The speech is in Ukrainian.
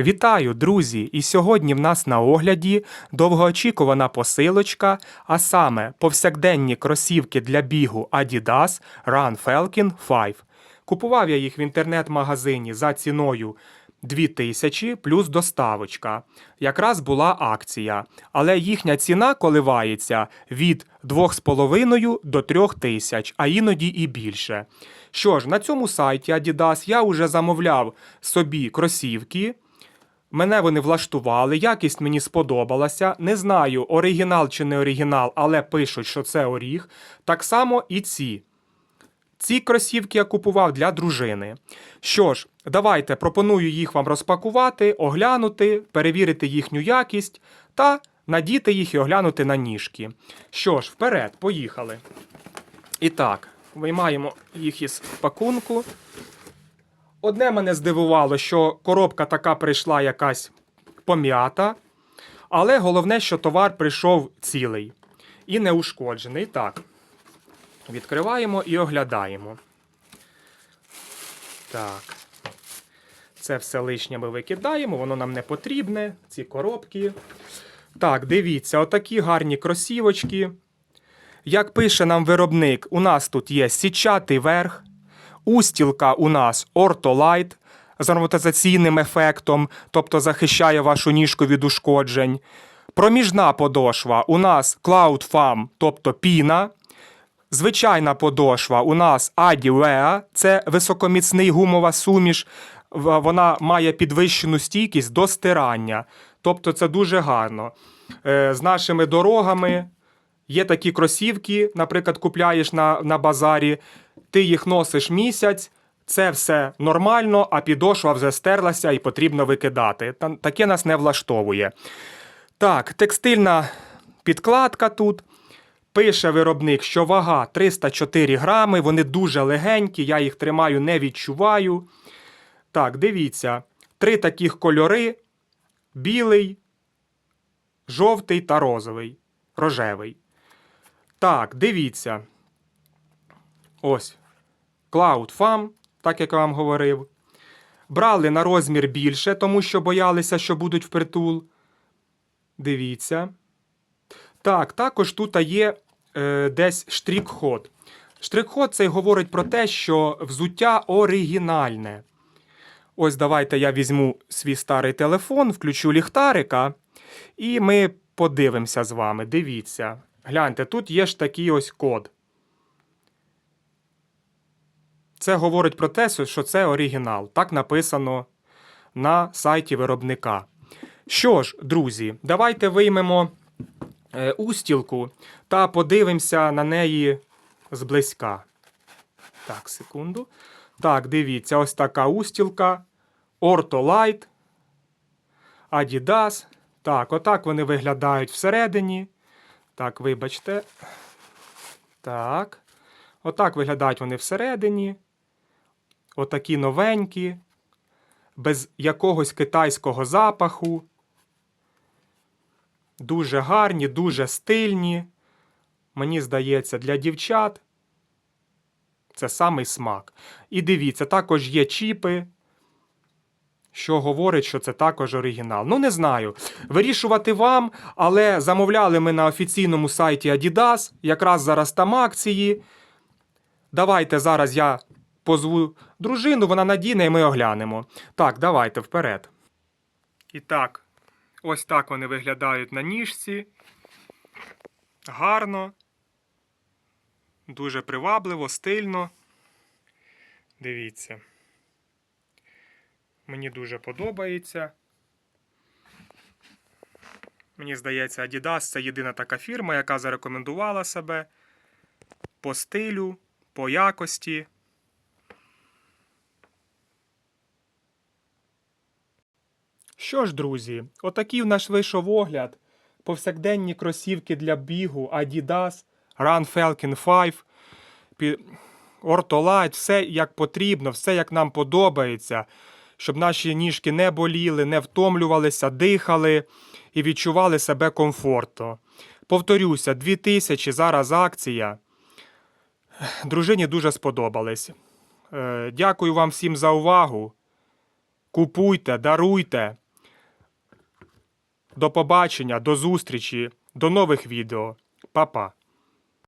Вітаю, друзі! І сьогодні в нас на огляді довгоочікувана посилочка, а саме повсякденні кросівки для бігу Adidas Run Falcon 5. Купував я їх в інтернет-магазині за ціною 2000 плюс доставочка. Якраз була акція, але їхня ціна коливається від 2,5 до 3000, а іноді і більше. Що ж, на цьому сайті Adidas я вже замовляв собі кросівки. Мене вони влаштували, якість мені сподобалася. Не знаю, оригінал чи не оригінал, але пишуть, що це оріг. Так само і ці. Ці кросівки я купував для дружини. Що ж, давайте пропоную їх вам розпакувати, оглянути, перевірити їхню якість та надіти їх і оглянути на ніжки. Що ж, вперед, поїхали. І так, виймаємо їх із пакунку. Одне мене здивувало, що коробка така прийшла якась пом'ята, але головне, що товар прийшов цілий і неушкоджений. Так, відкриваємо і оглядаємо. Так. Це все лишнє ми викидаємо, воно нам не потрібне, ці коробки. Так, дивіться, отакі гарні кросівочки. Як пише нам виробник, у нас тут є січатий верх, устілка у нас ортолайт з амортизаційним ефектом, тобто захищає вашу ніжку від ушкоджень. Проміжна подошва у нас Cloud Farm, тобто піна. Звичайна подошва у нас Adilea, це високоміцний гумова суміш. Вона має підвищену стійкість до стирання. Тобто це дуже гарно. Е, З нашими дорогами є такі кросівки, наприклад, купляєш на, на базарі, ти їх носиш місяць, це все нормально, а підошва вже стерлася і потрібно викидати. Таке нас не влаштовує. Так, текстильна підкладка тут. Пише виробник, що вага 304 грами, вони дуже легенькі, я їх тримаю, не відчуваю. Так, дивіться. Три таких кольори: білий, жовтий та розовий. Рожевий. Так, дивіться. Ось. Cloud так як я вам говорив. Брали на розмір більше, тому що боялися, що будуть впритул. Дивіться. Так, також тут є е, десь штрих-ход. Штрих-ход цей говорить про те, що взуття оригінальне. Ось давайте я візьму свій старий телефон, включу ліхтарика, і ми подивимося з вами. Дивіться. Гляньте, тут є ж такий ось код. Це говорить про те, що це оригінал. Так написано на сайті виробника. Що ж, друзі, давайте виймемо е, устілку та подивимося на неї зблизька. Так, секунду. Так, дивіться, ось така устілка. Ortolite. Adidas. Так, отак вони виглядають всередині. Так, вибачте. Так. Отак виглядають вони всередині. Отакі новенькі. Без якогось китайського запаху. Дуже гарні, дуже стильні. Мені здається, для дівчат це самий смак. І дивіться, також є чіпи, що говорить, що це також оригінал. Ну, не знаю. Вирішувати вам, але замовляли ми на офіційному сайті Adidas. Якраз зараз там акції. Давайте зараз я позву дружину, вона надіне і ми оглянемо. Так, давайте вперед. І так, ось так вони виглядають на ніжці. Гарно. Дуже привабливо, стильно. Дивіться. Мені дуже подобається. Мені здається, Adidas це єдина така фірма, яка зарекомендувала себе по стилю, по якості. Що ж, друзі, отакий в наш вийшов огляд. Повсякденні кросівки для бігу Adidas, Run Falcon 5, пі- Ortolite, все як потрібно, все як нам подобається, щоб наші ніжки не боліли, не втомлювалися, дихали і відчували себе комфортно. Повторюся, 2000 зараз акція. Дружині дуже сподобались. Е, Дякую вам всім за увагу. Купуйте, даруйте. До побачення, до зустрічі, до нових відео. Па-па.